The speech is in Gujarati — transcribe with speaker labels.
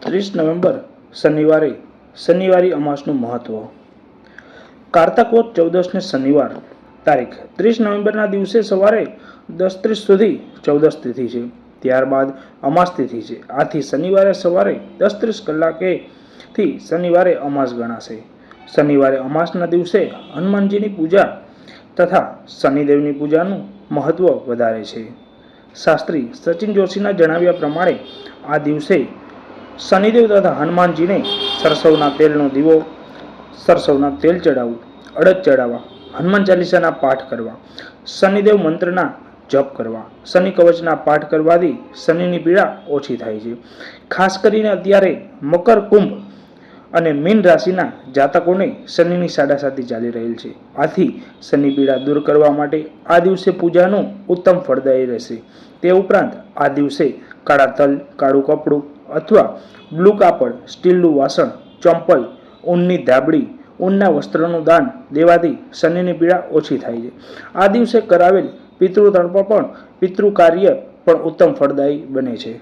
Speaker 1: ત્રીસ નવેમ્બર, શનિવારે, શનિવારી અમાસનું મહત્વ. કારતકવત ચૌદસને શનિવાર, તારીખ ત્રીસ નવેમ્બરના દિવસે સવારે દસ ત્રીસ સુધી ચૌદસ તિથિ છે. ત્યારબાદ અમાસ તિથિ છે. આથી શનિવારે સવારે દસ ત્રીસ કલાકેથી શનિવારે અમાસ ગણાશે. શનિવારે અમાસના દિવસે હનુમાનજીની પૂજા તથા શનિદેવની પૂજાનું મહત્વ વધારે છે. શાસ્ત્રી સચિન જોશીના જણાવ્યા પ્રમાણે આ દિવસે શનિદેવ તથા હનુમાનજીને સરસવના તેલનો દીવો, સરસવના તેલ ચડાવવું, અડદ ચડાવવા, હનુમાન ચાલીસાના પાઠ કરવા, શનિદેવ મંત્રના જપ કરવા, શનિ કવચના પાઠ કરવાથી શનિની પીડા ઓછી થાય છે. ખાસ કરીને અત્યારે મકર કુંભ અને મીન રાશિના જાતકોને શનિની સાડાસાતી ચાલી રહેલ છે. આથી શનિ પીડા દૂર કરવા માટે આ દિવસે પૂજાનું ઉત્તમ ફળદાયી રહેશે. તે ઉપરાંત આ દિવસે કાળા તલ, કાળું કપડું અથવા બ્લુ કાપડ, સ્ટીલનું વાસણ, ચંપલ, ઊનની ધાબળી, ઊનના વસ્ત્રનું દાન દેવાથી શનિની પીડા ઓછી થાય છે. આ દિવસે કરાવેલ પિતૃ પણ પિતૃ કાર્ય પણ ઉત્તમ ફળદાયી બને છે.